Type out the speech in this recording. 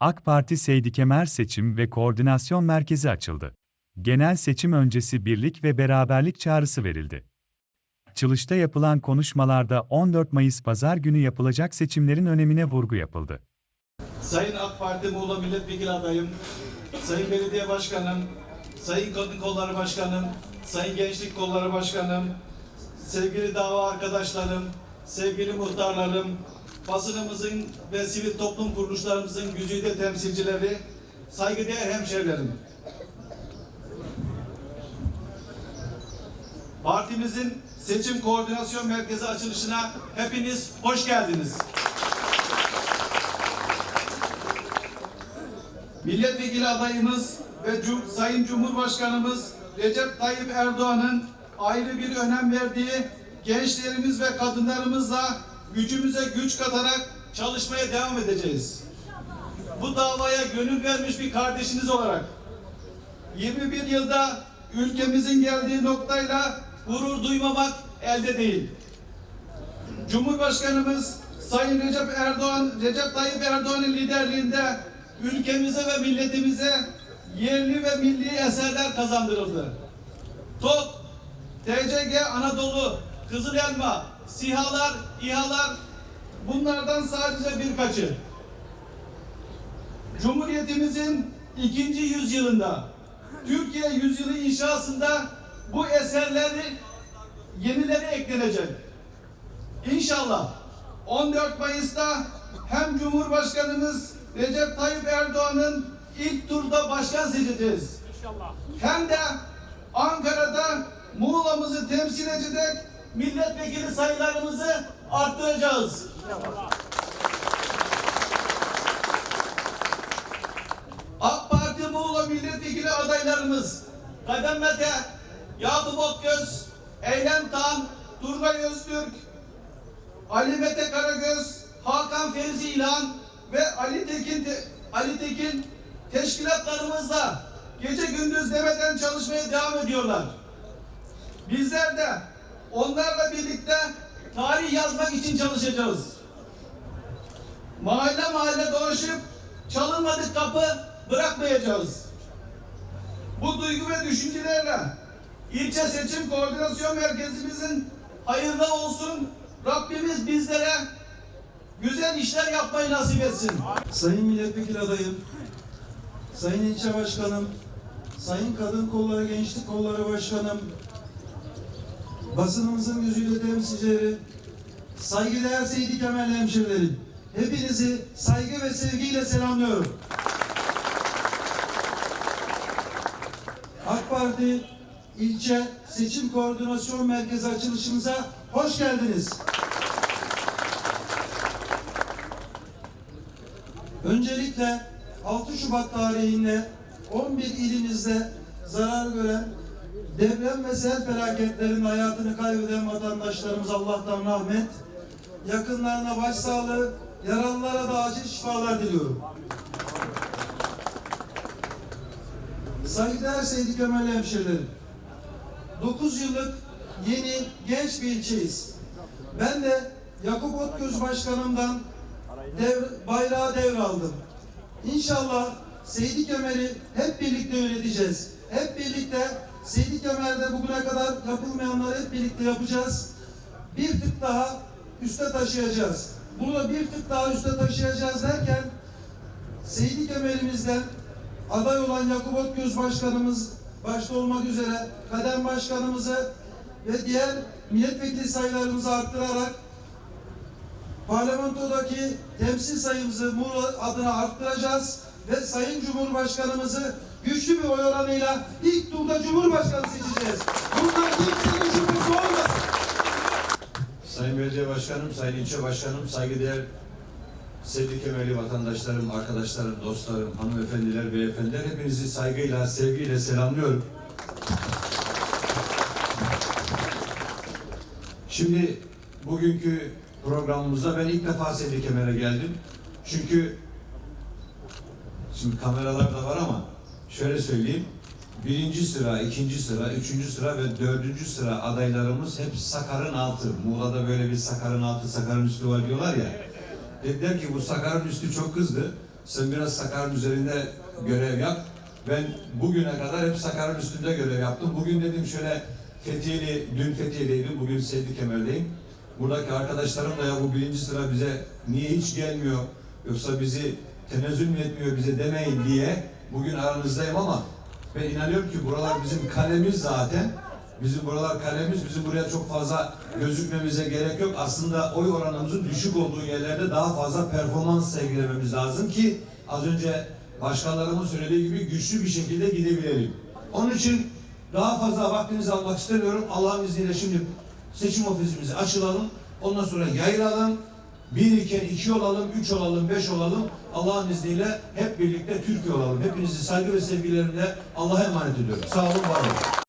AK Parti Seydi Kemer Seçim ve Koordinasyon Merkezi açıldı. Genel seçim öncesi birlik ve beraberlik çağrısı verildi. Açılışta yapılan konuşmalarda 14 Mayıs pazar günü yapılacak seçimlerin önemine vurgu yapıldı. Sayın AK Parti Muğla Milletvekili adayım, Sayın Belediye Başkanım, Sayın Kadın Kolları Başkanım, Sayın Gençlik Kolları Başkanım, sevgili dava arkadaşlarım, sevgili muhtarlarım, basınımızın ve sivil toplum kuruluşlarımızın güzide temsilcileri, saygıdeğer hemşehrilerim. Partimizin seçim koordinasyon merkezi açılışına hepiniz hoş geldiniz. Milletvekili adayımız ve Sayın Cumhurbaşkanımız Recep Tayyip Erdoğan'ın ayrı bir önem verdiği gençlerimiz ve kadınlarımızla gücümüze güç katarak çalışmaya devam edeceğiz. Bu davaya gönül vermiş bir kardeşiniz olarak 21 yılda ülkemizin geldiği noktayla gurur duymamak elde değil. Cumhurbaşkanımız Sayın Recep Erdoğan, Recep Tayyip Erdoğan'ın liderliğinde ülkemize ve milletimize yerli ve milli eserler kazandırıldı. TOK, TCG Anadolu, Kızıl Elma, SİHA'lar, İHA'lar bunlardan sadece birkaçı. Cumhuriyetimizin ikinci yüzyılında Türkiye yüzyılı inşasında bu eserleri yenileri eklenecek. İnşallah 14 Mayıs'ta hem Cumhurbaşkanımız Recep Tayyip Erdoğan'ın ilk turda başkan seçeceğiz. Hem de Ankara'da Muğla'mızı temsil edecek milletvekili sayılarımızı arttıracağız. AK Parti Muğla milletvekili adaylarımız Kadem Mete, Yakup Okgöz, Eylem Tan, Turgay Öztürk, Ali Mete Karagöz, Hakan Fevzi İlhan ve Ali Tekin Te- Ali Tekin teşkilatlarımızla gece gündüz demeden çalışmaya devam ediyorlar. Bizler de onlarla birlikte tarih yazmak için çalışacağız. Mahalle mahalle dolaşıp çalınmadık kapı bırakmayacağız. Bu duygu ve düşüncelerle ilçe seçim koordinasyon merkezimizin hayırlı olsun. Rabbimiz bizlere güzel işler yapmayı nasip etsin. Sayın Milletvekili adayım, Sayın İlçe Başkanım, Sayın Kadın Kolları Gençlik Kolları Başkanım, basınımızın yüzüyle temsilcileri, saygıdeğer Seydi Kemal hemşerilerim, hepinizi saygı ve sevgiyle selamlıyorum. AK Parti İlçe Seçim Koordinasyon Merkezi açılışımıza hoş geldiniz. Öncelikle 6 Şubat tarihinde 11 ilimizde zarar gören deprem ve sel felaketlerinde hayatını kaybeden vatandaşlarımız Allah'tan rahmet, yakınlarına başsağlığı, yaralılara da acil şifalar diliyorum. Saygıdeğer Seydi Kemal hemşerilerim, 9 yıllık yeni genç bir ilçeyiz. Ben de Yakup Otgöz Başkanım'dan dev, bayrağı devraldım. İnşallah Seydi Kemer'i hep birlikte yöneteceğiz. Hep birlikte Seydi Kemer'de bugüne kadar yapılmayanları hep birlikte yapacağız. Bir tık daha üste taşıyacağız. Bunu da bir tık daha üste taşıyacağız derken Seydi Kemer'imizden aday olan Yakup Otgöz Başkanımız başta olmak üzere Kadem Başkanımızı ve diğer milletvekili sayılarımızı arttırarak parlamentodaki temsil sayımızı Muğla adına arttıracağız ve Sayın Cumhurbaşkanımızı güçlü bir oy oranıyla ilk turda Cumhurbaşkanı seçeceğiz. Bunlar kimsenin şüphesi olmasın. Sayın Belediye Başkanım, Sayın İlçe Başkanım, saygıdeğer sevgili kemerli vatandaşlarım, arkadaşlarım, dostlarım, hanımefendiler, beyefendiler hepinizi saygıyla, sevgiyle selamlıyorum. Şimdi bugünkü programımızda ben ilk defa Sevgi Kemer'e geldim. Çünkü şimdi kameralar da var ama şöyle söyleyeyim. Birinci sıra, ikinci sıra, üçüncü sıra ve dördüncü sıra adaylarımız hep Sakar'ın altı. Muğla'da böyle bir Sakar'ın altı, Sakar'ın üstü var diyorlar ya. Dediler ki bu Sakar'ın üstü çok kızdı. Sen biraz Sakar'ın üzerinde görev yap. Ben bugüne kadar hep Sakar'ın üstünde görev yaptım. Bugün dedim şöyle Fethiye'li, dün Fethiye'deydim, bugün Seydi Kemer'deyim. Buradaki arkadaşlarım da ya bu birinci sıra bize niye hiç gelmiyor, yoksa bizi tenezzül mü etmiyor bize demeyin diye bugün aranızdayım ama ben inanıyorum ki buralar bizim kalemiz zaten. Bizim buralar kalemiz, bizim buraya çok fazla gözükmemize gerek yok. Aslında oy oranımızın düşük olduğu yerlerde daha fazla performans sergilememiz lazım ki az önce başkanlarımın söylediği gibi güçlü bir şekilde gidebilelim. Onun için daha fazla vaktinizi almak istemiyorum. Allah'ın izniyle şimdi seçim ofisimizi açılalım. Ondan sonra yayılalım. Bir iken iki olalım, üç olalım, beş olalım. Allah'ın izniyle hep birlikte Türkiye olalım. Hepinizi saygı ve sevgilerimle Allah'a emanet ediyorum. Sağ olun, var olun.